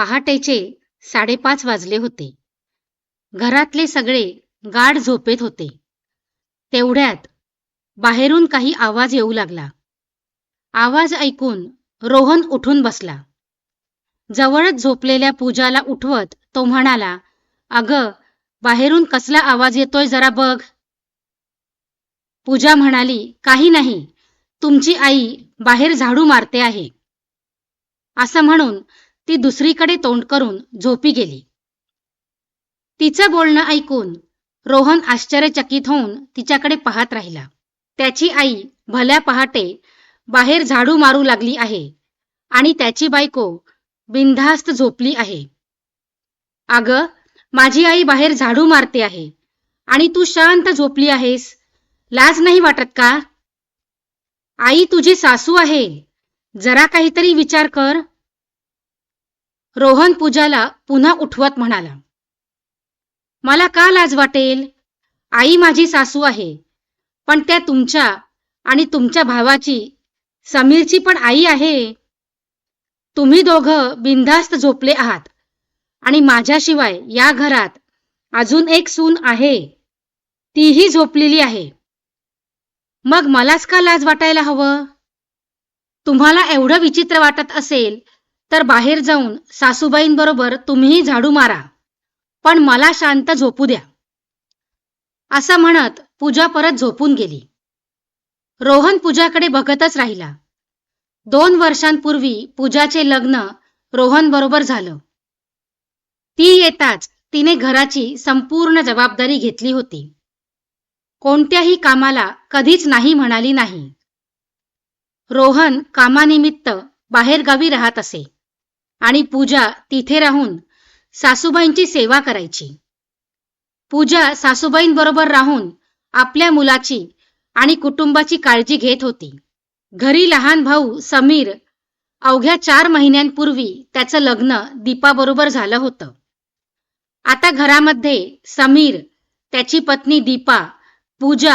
पहाटेचे साडेपाच वाजले होते. घरातले सगळे गाढ झोपेत होते. तेवढ्यात बाहेरून काही आवाज येऊ लागला. आवाज ऐकून रोहन उठून बसला. जवळच झोपलेल्या पूजाला उठवत तो म्हणाला अगं बाहेरून कसला आवाज येतोय जरा बघ. पूजा म्हणाली काही नाही तुमची आई बाहेर झाडू मारते आहे. असं म्हणून ती दुसरीकडे तोंड करून झोपी गेली. तिचं बोलणं ऐकून रोहन आश्चर्यचकित होऊन तिच्याकडे पाहत राहिला. त्याची आई भल्या पहाटे बाहेर झाडू मारू लागली आहे आणि त्याची बायको बिनधास्त झोपली आहे. अगं माझी आई बाहेर झाडू मारते आहे आणि तू शांत झोपली आहेस. लाज नाही वाटत का? आई तुझी सासू आहे. जरा काहीतरी विचार कर. रोहन पूजाला पुन्हा उठवत म्हणाला. मला का लाज वाटेल? आई माझी सासू आहे. पण त्या तुमच्या आणि तुमच्या भावाची समीरची पण आई आहे. तुम्ही दोघं बिनधास्त झोपले आहात आणि माझ्याशिवाय या घरात अजून एक सून आहे. तीही झोपलेली आहे. मग मलाच का लाज वाटायला हवं? तुम्हाला एवढं विचित्र वाटत असेल तर बाहेर जाऊन सासूबाईंबरोबर तुम्हीही झाडू मारा. पण मला शांत झोपू द्या. असं म्हणत पूजा परत झोपून गेली. रोहन पूजाकडे बघतच राहिला. दोन वर्षांपूर्वी पूजाचे लग्न रोहन बरोबर झालं. ती येताच तिने घराची संपूर्ण जबाबदारी घेतली होती. कोणत्याही कामाला कधीच नाही म्हणाली नाही. रोहन कामानिमित्त बाहेरगावी राहत असे. आणि पूजा तिथे राहून सासूबाईंची सेवा करायची. पूजा सासूबाईंबरोबर राहून आपल्या मुलाची आणि कुटुंबाची काळजी घेत होती. घरी लहान भाऊ समीर अवघ्या चार महिन्यांपूर्वी त्याचं लग्न दीपाबरोबर झालं होतं. आता घरामध्ये समीर त्याची पत्नी दीपा पूजा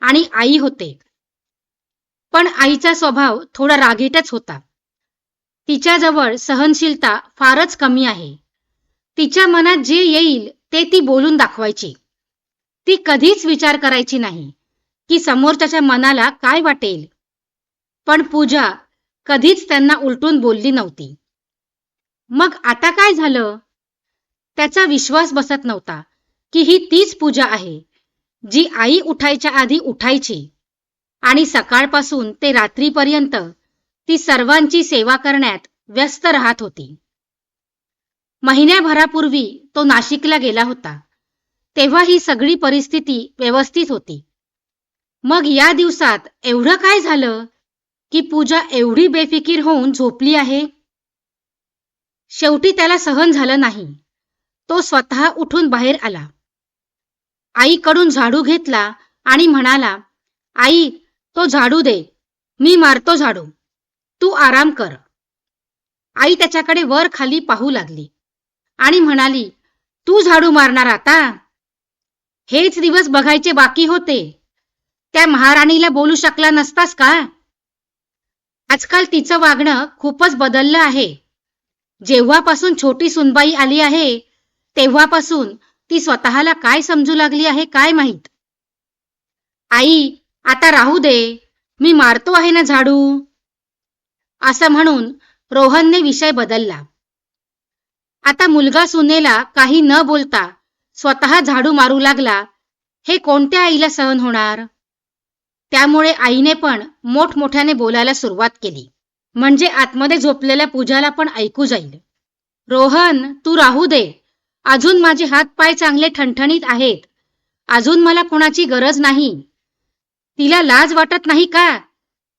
आणि आई होते. पण आईचा स्वभाव थोडा रागीटच होता. तिच्याजवळ सहनशीलता फारच कमी आहे. तिच्या मनात जे येईल ते ती बोलून दाखवायची. ती कधीच विचार करायची नाही की समोरच्याच्या मनाला काय वाटेल. पण पूजा कधीच त्यांना उलटून बोलली नव्हती. मग आता काय झालं? त्याचा विश्वास बसत नव्हता की ही तीच पूजा आहे जी आई उठायच्या आधी उठायची आणि सकाळपासून ते रात्रीपर्यंत ती सर्वांची सेवा करण्यात व्यस्त राहत होती. महिन्याभरापूर्वी तो नाशिकला गेला होता. तेव्हा ही सगळी परिस्थिती व्यवस्थित होती. मग या दिवसात एवढं काय झालं की पूजा एवढी बेफिकीर होऊन झोपली आहे? शेवटी त्याला सहन झालं नाही. तो स्वतः उठून बाहेर आला. आईकडून झाडू घेतला आणि म्हणाला आई तो झाडू दे. मी मारतो झाडू. तू आराम कर. आई त्याच्याकडे वर खाली पाहू लागली आणि म्हणाली तू झाडू मारणार आता. हेच दिवस बघायचे बाकी होते. त्या महाराणीला बोलू शकला नसतास का? आजकाल तिचं वागणं खूपच बदललं आहे. जेव्हापासून छोटी सुनबाई आली आहे तेव्हापासून ती स्वतःला काय समजू लागली आहे काय माहीत? आई आता राहू दे. मी मारतो आहे ना झाडू. असं म्हणून रोहनने विषय बदलला. आता मुलगा सुनेला काही न बोलता स्वतः झाडू मारू लागला हे कोणत्या आईला सहन होणार? त्यामुळे आईने पण मोठमोठ्याने बोलायला सुरुवात केली. म्हणजे आतमध्ये झोपलेल्या पूजाला पण ऐकू जाईल. रोहन तू राहू दे. अजून माझे हात पाय चांगले ठणठणीत आहेत. अजून मला कुणाची गरज नाही. तिला लाज वाटत नाही का?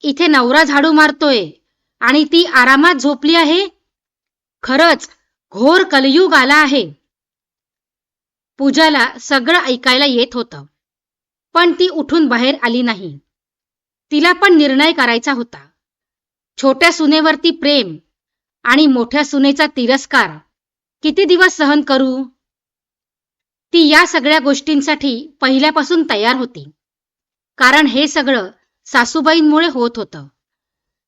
इथे नवरा झाडू मारतोय. आणि ती आरामात झोपली आहे? खरंच घोर कलयुग आला आहे. पूजाला सगळं ऐकायला येत होतं. पण ती उठून बाहेर आली नाही. तिला पण निर्णय करायचा होता. छोट्या सुनेवरती प्रेम आणि मोठ्या सुनेचा तिरस्कार. किती दिवस सहन करू? ती या सगळ्या गोष्टींसाठी पहिल्यापासून तयार होती. कारण हे सगळं सासूबाईंमुळे होत होतं.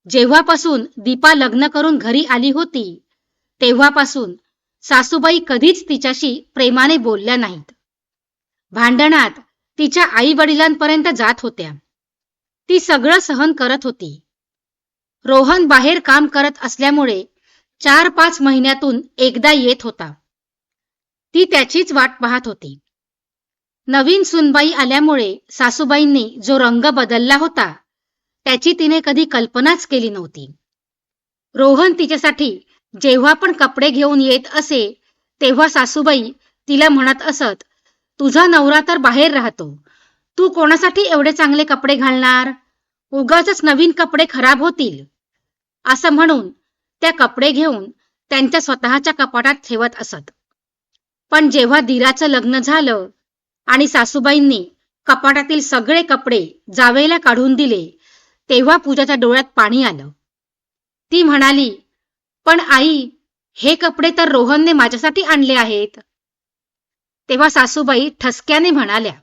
जेव्हापासून दीपा लग्न करून घरी आली होती तेव्हापासून सासूबाई कधीच तिच्याशी प्रेमाने बोलल्या नाहीत. भांडणात तिच्या आई वडिलांपर्यंत जात होत्या. ती सगळं सहन करत होती. रोहन बाहेर काम करत असल्यामुळे चार पाच महिन्यातून एकदा येत होता. ती त्याचीच वाट पाहत होती. नवीन सुनबाई आल्यामुळे सासूबाईंनी जो रंग बदलला होता त्याची तिने कधी कल्पनाच केली नव्हती. रोहन तिच्यासाठी जेव्हा पण कपडे घेऊन येत असे तेव्हा सासूबाई तिला म्हणत असत तुझा नवरा तर बाहेर राहतो. तू कोणासाठी एवढे चांगले कपडे घालणार? उगाच नवीन कपडे खराब होतील. असं म्हणून त्या कपडे घेऊन त्यांच्या स्वतःच्या कपाटात ठेवत असत. पण जेव्हा दिराचं लग्न झालं आणि सासूबाईंनी कपाटातील सगळे कपडे जावेला काढून दिले तेव्हा पूजाच्या डोळ्यात पाणी आलं. ती म्हणाली पण आई हे कपडे तर रोहनने माझ्यासाठी आणले आहेत. तेव्हा सासूबाई ठसक्याने म्हणाल्या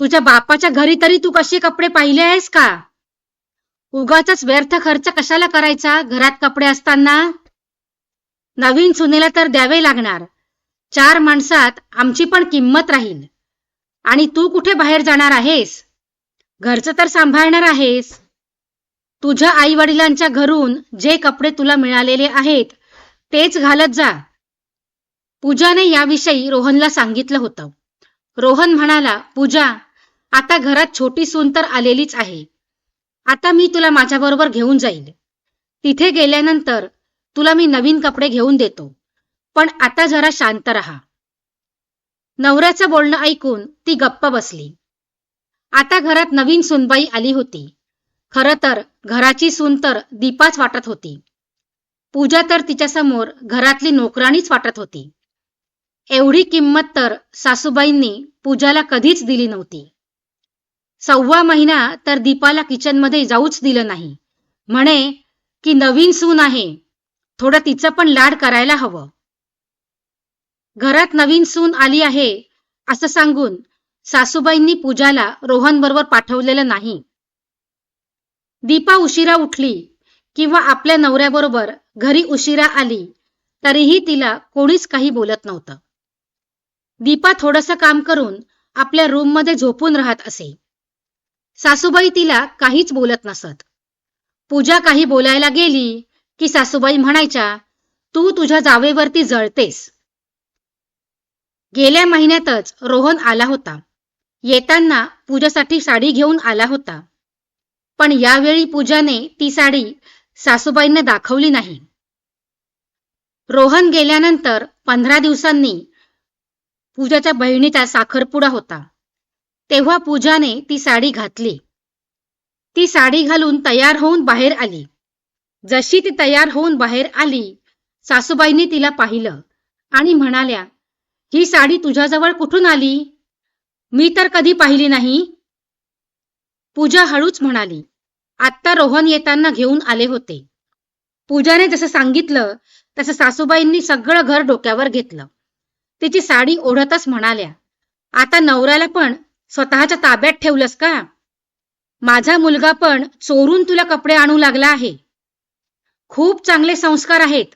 तुझ्या बापाच्या घरी तरी तू कसे कपडे पाहिले आहेस का? उगाच व्यर्थ खर्च कशाला करायचा घरात कपडे असताना? नवीन सुनेला तर द्यावे लागणार. चार माणसात आमची पण किंमत राहील. आणि तू कुठे बाहेर जाणार आहेस? घरचं तर सांभाळणार आहेस. तुझ्या आई वडिलांच्या घरून जे कपडे तुला मिळालेले आहेत तेच घालत जा. पूजाने याविषयी रोहनला सांगितलं होतं. रोहन म्हणाला पूजा आता घरात छोटी सून तर आलेलीच आहे. आता मी तुला माझ्याबरोबर घेऊन जाईल तिथे गेल्यानंतर तुला मी नवीन कपडे घेऊन देतो. पण आता जरा शांत रहा. नवऱ्याचं बोलणं ऐकून ती गप्प बसली. आता घरात नवीन सुनबाई आली होती. खरं तर घराची सून तर दीपाच वाटत होती. पूजा तर तिच्यासमोर घरातली नोकराणीच वाटत होती. एवढी किंमत तर सासूबाईंनी पूजाला कधीच दिली नव्हती. सव्वा महिना तर दीपाला किचनमध्ये जाऊच दिलं नाही. म्हणे की नवीन सून आहे. थोडं तिचं पण लाड करायला हवं. घरात नवीन सून आली आहे असं सांगून सासूबाईंनी पूजाला रोहनबरोबर पाठवलेलं नाही. दीपा उशिरा उठली किंवा आपल्या नवऱ्याबरोबर घरी उशिरा आली तरीही तिला कोणीच काही बोलत नव्हतं. दीपा थोडंसं काम करून आपल्या रूममध्ये झोपून राहत असे. सासूबाई तिला काहीच बोलत नसत. पूजा काही बोलायला गेली की सासूबाई म्हणायच्या तू तुझ्या जावेवरती जळतेस. गेल्या महिन्यातच रोहन आला होता. येताना पूजासाठी साडी घेऊन आला होता. पण यावेळी पूजाने ती साडी सासूबाईंना दाखवली नाही. रोहन गेल्यानंतर पंधरा दिवसांनी पूजाच्या बहिणीचा साखरपुडा होता. तेव्हा पूजाने ती साडी घातली. ती साडी घालून तयार होऊन बाहेर आली. जशी ती तयार होऊन बाहेर आली सासूबाईंनी तिला पाहिलं आणि म्हणाल्या ही साडी तुझ्याजवळ कुठून आली? मी तर कधी पाहिली नाही. पूजा हळूच म्हणाली. आत्ता रोहन येताना घेऊन आले होते. पूजाने जसं सांगितलं तसं सासूबाईंनी सगळं घर डोक्यावर घेतलं. तिची साडी ओढतच म्हणाल्या आता नवऱ्याला पण स्वतःच्या ताब्यात ठेवलंस का? माझा मुलगा पण चोरून तुला कपडे आणू लागला आहे. खूप चांगले संस्कार आहेत.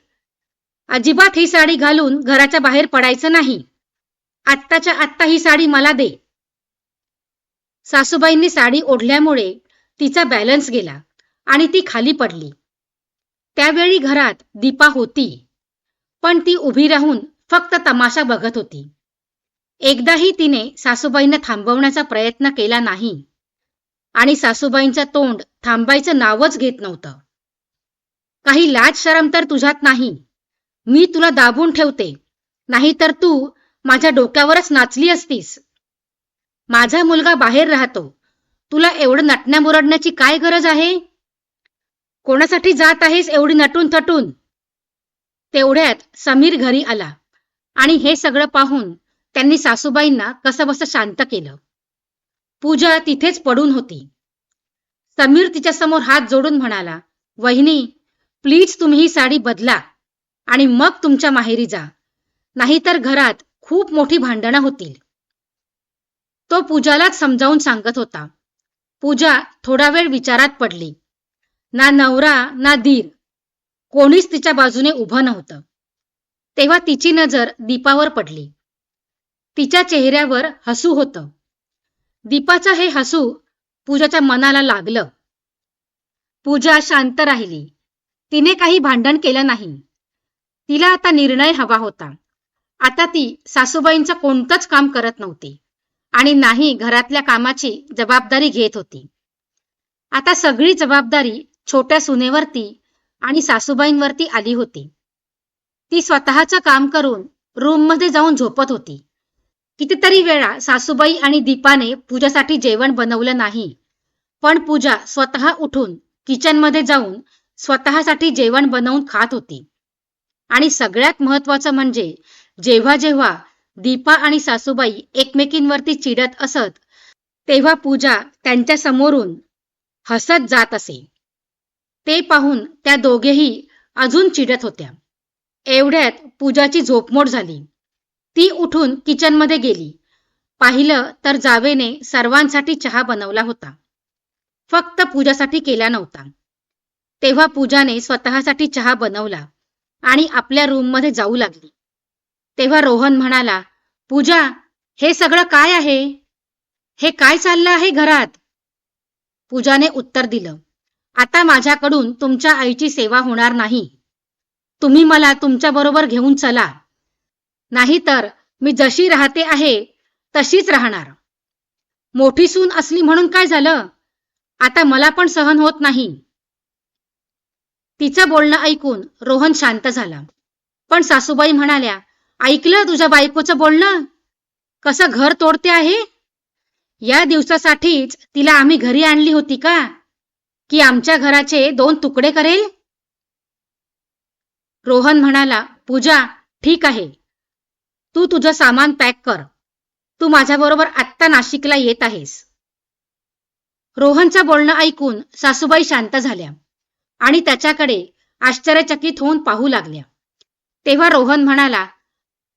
अजिबात ही साडी घालून घराच्या बाहेर पडायचं नाही. आत्ताच्या आत्ता ही साडी मला दे. सासूबाईंनी साडी ओढल्यामुळे तिचा बॅलन्स गेला आणि ती खाली पडली. त्यावेळी घरात दीपा होती पण ती उभी राहून फक्त तमाशा बघत होती. एकदाही तिने सासूबाईंना थांबवण्याचा प्रयत्न केला नाही आणि सासूबाईंचं तोंड थांबायचं नावच घेत नव्हतं. काही लाज शरम तर तुझ्यात नाही. मी तुला दाबून ठेवते. नाहीतर तू माझ्या डोक्यावरच नाचली असतीस. माझा मुलगा बाहेर राहतो. तुला एवढं नटण्या मुरडण्याची काय गरज आहे? कोणासाठी जात आहेस एवढी नटून थटून? तेवढ्यात समीर घरी आला आणि हे सगळं पाहून त्यांनी सासूबाईंना कसं बसं शांत केलं. पूजा तिथेच पडून होती. समीर तिच्यासमोर हात जोडून म्हणाला वहिनी प्लीज तुम्ही ही साडी बदला आणि मग तुमच्या माहेरी जा. नाहीतर घरात खूप मोठी भांडणं होतील. तो पूजालाच समजावून सांगत होता. पूजा थोडा वेळ विचारात पडली. ना नवरा ना दीर. कोणीच तिच्या बाजूने उभं नव्हतं. तेव्हा तिची नजर दीपावर पडली. तिच्या चेहऱ्यावर हसू होतं. दीपाचं हे हसू पूजाच्या मनाला लागलं. पूजा शांत राहिली. तिने काही भांडण केलं नाही. तिला आता निर्णय हवा होता. आता ती सासूबाईंचं कोणतंच काम करत नव्हती. आणि नाही घरातल्या कामाची जबाबदारी घेत होती. आता सगळी जबाबदारी छोट्या सुनेवरती आणि सासूबाईंवरती आली होती. ती स्वतःचं काम करून रूममध्ये जाऊन झोपत होती. कितीतरी वेळा सासूबाई आणि दीपाने पूजासाठी जेवण बनवलं नाही. पण पूजा स्वतः उठून किचनमध्ये जाऊन स्वतःसाठी जेवण बनवून खात होती. आणि सगळ्यात महत्वाचं म्हणजे जेव्हा जेव्हा दीपा आणि सासूबाई एकमेकींवरती चिडत असत तेव्हा पूजा त्यांच्या समोरून हसत जात असे. ते पाहून त्या दोघेही अजून चिडत होत्या. एवढ्यात पूजाची झोपमोड झाली. ती उठून किचनमध्ये गेली. पाहिलं तर जावेने सर्वांसाठी चहा बनवला होता. फक्त पूजासाठी केला नव्हता. तेव्हा पूजाने स्वतःसाठी चहा बनवला आणि आपल्या रूममध्ये जाऊ लागली. तेव्हा रोहन म्हणाला पूजा हे सगळं काय आहे? हे काय चाललं आहे घरात? पूजाने उत्तर दिलं आता माझ्याकडून तुमच्या आईची सेवा होणार नाही. तुम्ही मला तुमच्याबरोबर घेऊन चला. नाहीतर मी जशी राहते आहे तशीच राहणार. मोठी सून असली म्हणून काय झालं? आता मला पण सहन होत नाही. तिचं बोलणं ऐकून रोहन शांत झाला. पण सासूबाई म्हणाल्या ऐकलं तुझ्या बायकोचं बोलणं? कसं घर तोडते आहे? या दिवसासाठीच तिला आम्ही घरी आणली होती का? की आमच्या घराचे दोन तुकडे करेल? रोहन म्हणाला पूजा ठीक आहे. तू तुझं सामान पॅक कर. तू माझ्याबरोबर आत्ता नाशिकला येत आहेस. रोहनचं बोलणं ऐकून सासूबाई शांत झाल्या आणि त्याच्याकडे आश्चर्यचकित होऊन पाहू लागल्या. तेव्हा रोहन म्हणाला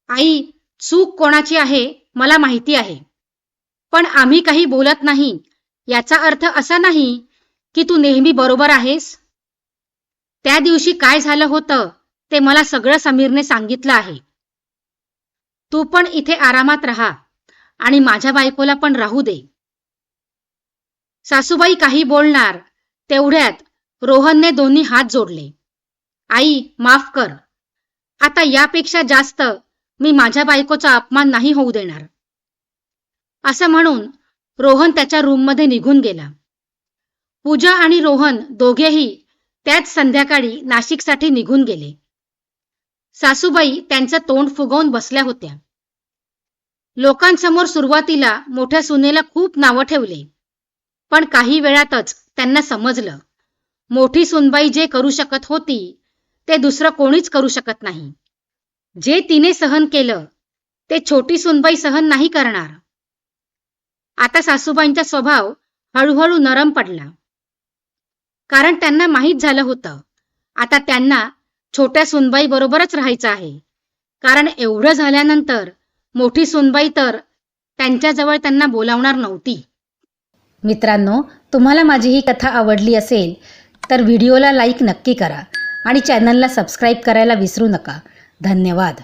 आई चूक कोणाची आहे मला माहिती आहे. पण आम्ही काही बोलत नाही. याचा अर्थ असा नाही की तू नेहमी बरोबर आहेस. त्या दिवशी काय झालं होतं ते मला सगळं समीरने सांगितलं आहे. तू पण इथे आरामात राहा आणि माझ्या बायकोला पण राहू दे. सासूबाई काही बोलणार तेवढ्यात रोहनने दोन्ही हात जोडले. आई माफ कर. आता यापेक्षा जास्त मी माझ्या बायकोचा अपमान नाही होऊ देणार. असं म्हणून रोहन त्याच्या रूममध्ये निघून गेला. पूजा आणि रोहन दोघेही त्याच संध्याकाळी नाशिकसाठी निघून गेले. सासूबाई त्यांचं तोंड फुगवून बसल्या होत्या. लोकांसमोर सुरुवातीला मोठ्या सुनेला खूप नावं ठेवले पण काही वेळातच त्यांना समजलं मोठी सुनबाई जे करू शकत होती ते दुसरं कोणीच करू शकत नाही. जे तिने सहन केलं ते छोटी सुनबाई सहन नाही करणार. आता सासूबाईंचा स्वभाव हळूहळू नरम पडला. कारण त्यांना माहीत झालं होतं आता त्यांना छोट्या सुनबाई बरोबरच राहायचं आहे. कारण एवढं झाल्यानंतर मोठी सुनबाई तर त्यांच्याजवळ त्यांना बोलावणार नव्हती. मित्रांनो तुम्हाला माझी ही कथा आवडली असेल तर व्हिडिओला लाईक नक्की करा आणि चॅनलला सबस्क्राईब करायला विसरू नका. धन्यवाद.